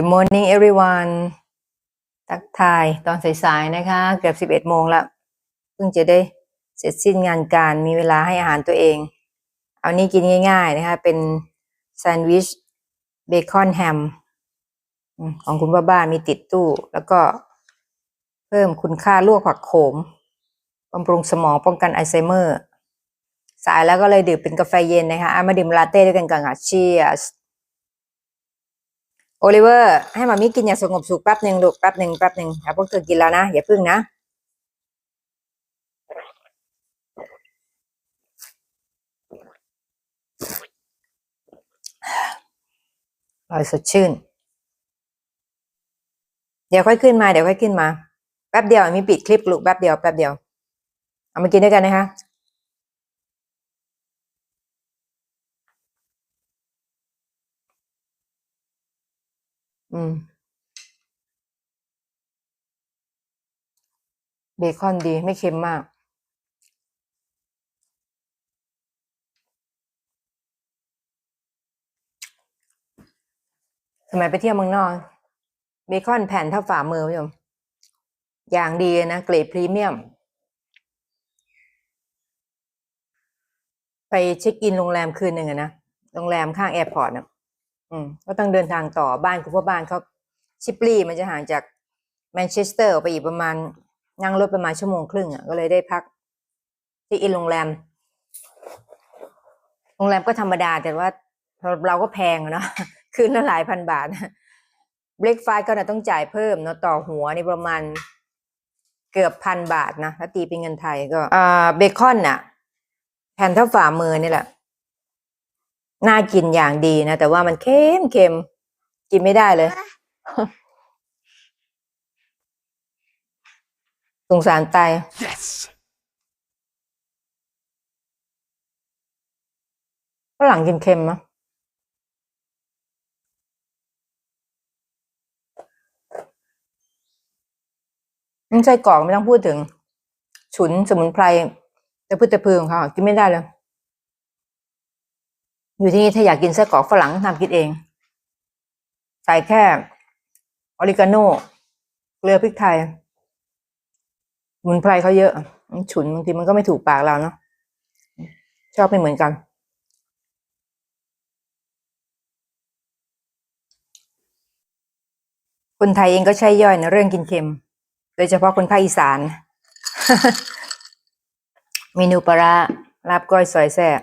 Good morning everyone ทักทายตอนสายๆนะคะ เกือบสิบเอ็ดโมงละเพิ่งจะได้เสร็จสิ้นงานการมีเวลาให้อาหารตัวเอง เอานี่กินง่ายๆนะคะ เป็นแซนด์วิชเบคอนแฮมของคุณบ้าๆมีติดตู้ แล้วก็เพิ่มคุณค่าลวกผักโขมบำรุงสมองป้องกันอัลไซเมอร์ สายแล้วก็เลยดื่มเป็นกาแฟเย็นนะคะ มาดื่มลาเต้ด้วยกันก่อนค่ะ Cheers โอลิเวอร์ให้มามีกินอย่างสงบสุขแป๊บหนึ่งลูกแป๊บหนึ่งแป๊บหนึ่งอย่าพวกเธอกินแล้วนะอย่าพึ่งนะอร่อยสดชื่น เดี๋ยวค่อยขึ้นมาเดี๋ยวค่อยขึ้นมา แป๊บเดียวมีปิดคลิปลูกแป๊บเดียวแป๊บเดียว เอามากินด้วยกันนะคะ อืม เบคอนดีไม่เค็มมาก สมัยไปเที่ยวเมืองนอก เบคอนแผ่นเท่าฝ่ามือผู้ชมอย่างดีนะเกรดพรีเมียม ไปเช็คอินโรงแรมคืนหนึ่งอะนะ โรงแรมข้างแอร์พอร์ตนะ อืมก็ต้องเดินทางต่อบ้านคุณพ่อบ้านเขาชิปลีมันจะห่างจากแมนเชสเตอร์ไปอีกประมาณนั่งรถประมาณชั่วโมงครึ่งอะก็เลยได้พัก ที่อินโรงแรม โรงแรมก็ธรรมดาแต่ว่าเราก็แพงเนาะคืนละหลายพันบาทเบรกฟาสก็นะต้องจ่ายเพิ่มเนาะต่อหัวนี่ประมาณเกือบพันบาทนะถ้าตีเป็นเงินไทยก็เบคอนน่ะ แผ่นเท่าฝ่ามือนี่แหละ น่ากินอย่างดีนะ แต่ว่ามันเค็มเค็มกินไม่ได้เลย สงสารตาย Yes! ฝรั่งกินเค็มมะไม่ใช่กรอกไม่ต้องพูดถึง ฉุนสมุนไพรแต่พืชแต่พืชของเขาอะกินไม่ได้เลย อยู่ที่นี่ถ้าอยากกินไส้กรอกฝรั่งทำกินเอง ใส่แค่ออริกาโน่เกลือพริกไทยมุนไพรเขาเยอะฉุนบางทีมันก็ไม่ถูกปากเราเนาะชอบไม่เหมือนกันคนไทยเองก็ใช่ย่อยในะเรื่องกินเค็ม โดยเฉพาะคนภาคอีสาน เมนูปลาร้าลาบก้อยซอยแซ่บ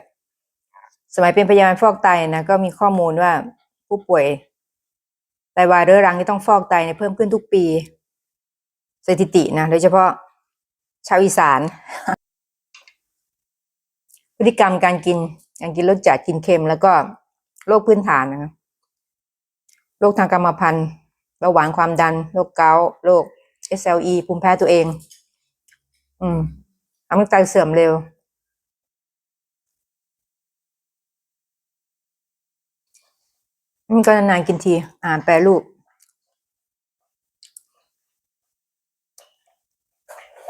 สมัยเป็นพยาบาลฟอกไตนะก็มีข้อมูลว่าผู้ป่วยไตวายเรื้อรังที่ต้องฟอกไตเนี่ยเพิ่มขึ้นทุกปี สถิตินะโดยเฉพาะชาวอีสาน พฤติกรรมการกินการกินรสจัดกินเค็ม แล้วก็โรคพื้นฐานนะครับโรคทางกรรมพันธุ์เบาหวานความดันโรคเกาต์โรค SLE ภูมิแพ้ตัวเอง อืมทำให้ไตเสื่อมเร็ว มันก็นานๆกินทีอาหารแปรรูป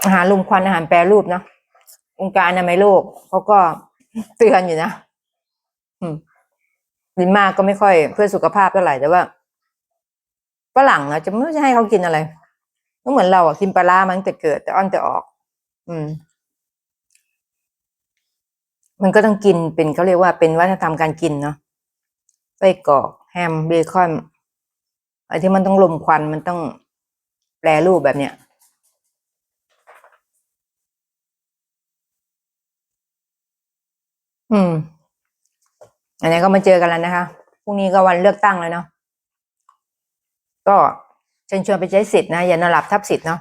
อาหารลมควันอาหารแปรรูปเนาะองค์การอนามัยโลกเขาก็เตือนอยู่นะกินมากก็ไม่ค่อยเพื่อสุขภาพเท่าไหร่แต่ว่าฝรั่งอะจะไม่รู้จะให้เขากินอะไรก็เหมือนเราอะกินปลาร้ามั้งแต่เกิด แต่อ้อนแต่ออก อืม มันก็ต้องกินเป็นเขาเรียกว่าเป็นวัฒนธรรมการกินเนาะ ไส้กรอกแฮมเบคอนอะไรที่มันต้องลมควันมันต้องแปรรูปแบบเนี้ยอืม อันนี้ก็มาเจอกันแล้วนะคะ พรุ่งนี้ก็วันเลือกตั้งแล้วเนาะ ก็เชิญชวนไปใช้สิทธิ์นะ อย่านอนหลับทับสิทธิ์เนาะ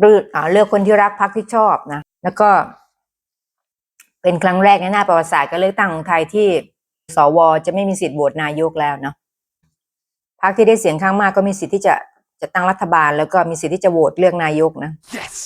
เลือกเลือกคนที่รักพรรคที่ชอบนะ แล้วก็เป็นครั้งแรกในหน้าประวัติศาสตร์การเลือกตั้งของไทยที่ สวจะไม่มีสิทธิ์โหวตนายกแล้วเนาะพรรคที่ได้เสียงข้างมากก็มีสิทธิ์ที่จะจะตั้งรัฐบาล แล้วก็มีสิทธิ์ที่จะโหวตเลือกนายกนะ Yes!